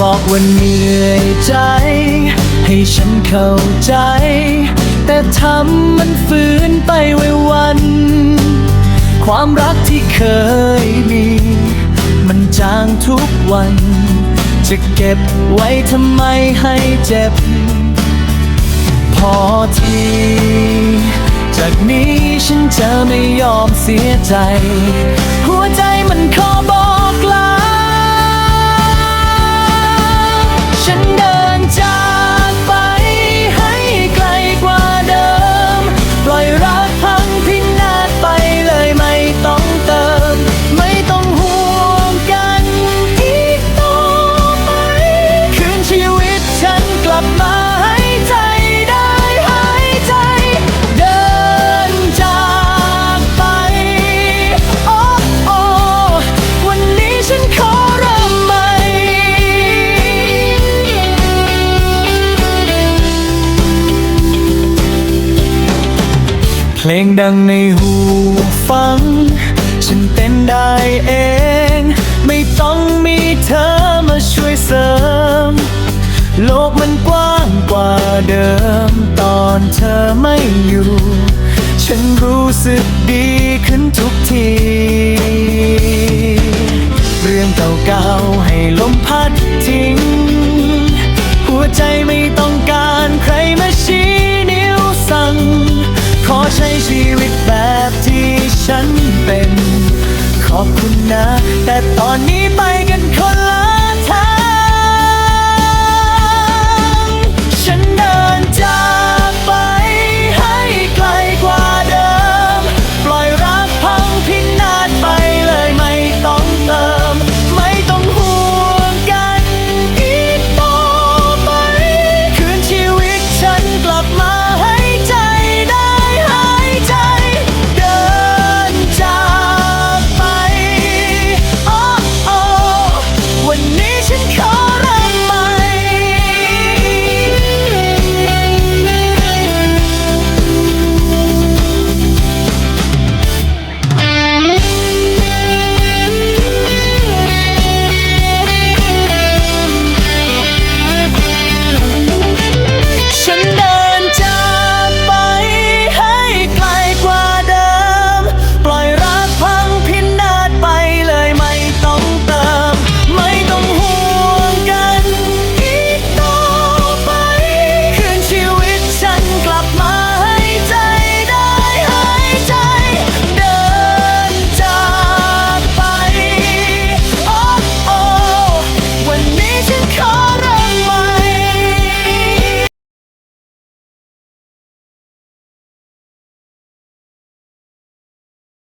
บอกว่าเหนื่อยใจ ให้ฉันเข้าใจ แต่ทำมันฝืนไปไว้วัน ความรักที่เคยมี มันจางทุกวัน จะเก็บไว้ทำไมให้เจ็บ พอที จากนี้ฉันจะไม่ยอมเสียใจ หัวใจ เพลงดังในหูฟัง ฉันเต้นได้เอง ไม่ต้องมีเธอมาช่วยเสริม โลกมันกว้างกว่าเดิม ตอนเธอไม่อยู่ ฉันรู้สึกดีขึ้นทุกที เรื่องเก่าๆให้ลมพัดทิ้ง หัวใจไม่ต้อง อบคุณนะ แต่ตอนนี้ไปกันคนละทาง ฉันเดินจากไปให้ไกลกว่าเดิม ปล่อยรักพังพินาศไปเลยไม่ต้องเติม ไม่ต้องห่วงกันอีกต่อไป คืนชีวิตฉันกลับมา